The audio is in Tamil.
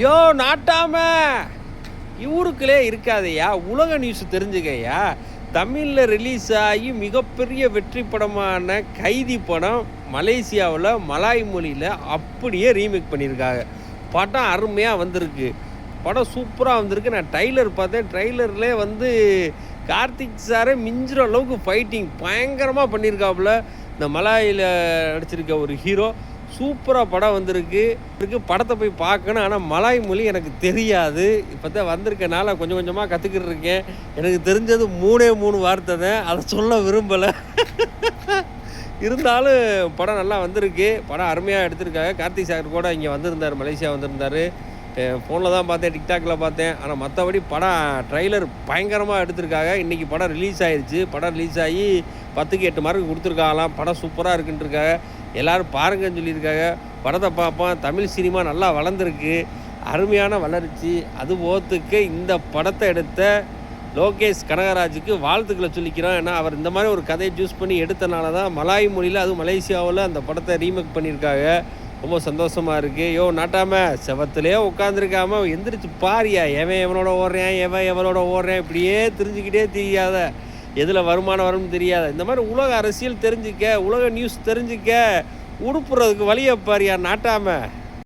யோ நாட்டாம. இவருக்குள்ளே இருக்காதையா உலக நியூஸ் தெரிஞ்சுக்கய்யா தமிழில் ரிலீஸ் ஆகி மிகப்பெரிய வெற்றி படமான கைதி படம் மலேசியாவில் மலாய் மொழியில் அப்படியே ரீமேக் பண்ணியிருக்காங்க. படம் அருமையாக வந்திருக்கு. படம் சூப்பராக வந்திருக்கு. நான் ட்ரைலர் பார்த்தேன். ட்ரைலர்லே வந்து கார்த்திக் சாரே மிஞ்சுற அளவுக்கு ஃபைட்டிங் பயங்கரமாக பண்ணியிருக்காப்புல. இந்த மலாயில் நடிச்சிருக்க ஒரு ஹீரோ சூப்பராக படம் வந்திருக்கு. இருக்கு படத்தை போய் பார்க்கணும். ஆனால் மலாய் மொழி எனக்கு தெரியாது. இப்போ தான் வந்திருக்கனால கொஞ்சம் கொஞ்சமாக கற்றுக்கிட்டு இருக்கேன். எனக்கு தெரிஞ்சது மூணே மூணு வார்த்தை தான். அதை சொல்ல விரும்பலை. இருந்தாலும் படம் நல்லா வந்திருக்கு. படம் அருமையாக எடுத்திருக்காங்க. கார்த்திக் சாகர் கூட இங்கே வந்திருந்தார். மலேசியா வந்திருந்தார். ஃபோனில் தான் பார்த்தேன் டிக்டாக்ல பார்த்தேன். ஆனால் மற்றபடி படம் ட்ரைலர் பயங்கரமாக எடுத்திருக்காங்க. இன்றைக்கி படம் ரிலீஸ் ஆயிருச்சு. படம் ரிலீஸ் ஆகி பத்துக்கு எட்டு மார்க் கொடுத்துருக்காங்களாம். படம் சூப்பராக இருக்குன்ட்டுருக்காங்க எல்லோரும் பாருங்கன்னு சொல்லியிருக்காங்க. படத்தை பார்ப்போம். தமிழ் சினிமா நல்லா வளர்ந்துருக்கு. அருமையான வளர்ச்சி. அது போத்துக்கு இந்த படத்தை எடுத்த லோகேஷ் கனகராஜுக்கு வாழ்த்துக்களை சொல்லிக்கிறோம். ஏன்னா அவர் இந்த மாதிரி ஒரு கதையை சூஸ் பண்ணி எடுத்தனால தான் மலாய் மொழியில் அதுவும் மலேசியாவில் அந்த படத்தை ரீமேக் பண்ணியிருக்காங்க. ரொம்ப சந்தோஷமாக இருக்குது யோ நாட்டாம செவத்துலேயே உட்காந்துருக்காம எந்திரிச்சு பாரியா? எவன் எவனோட ஓடுறேன்? எவன் எவனோட ஓடுறேன்? இப்படியே தெரிஞ்சுக்கிட்டே தெரியாத எதில் வருமானம் வரும்னு தெரியாத. இந்த மாதிரி உலக அரசியல் தெரிஞ்சுக்க உலக நியூஸ் தெரிஞ்சுக்க உடுப்புறதுக்கு வழியை பாரியா நாட்டாமல்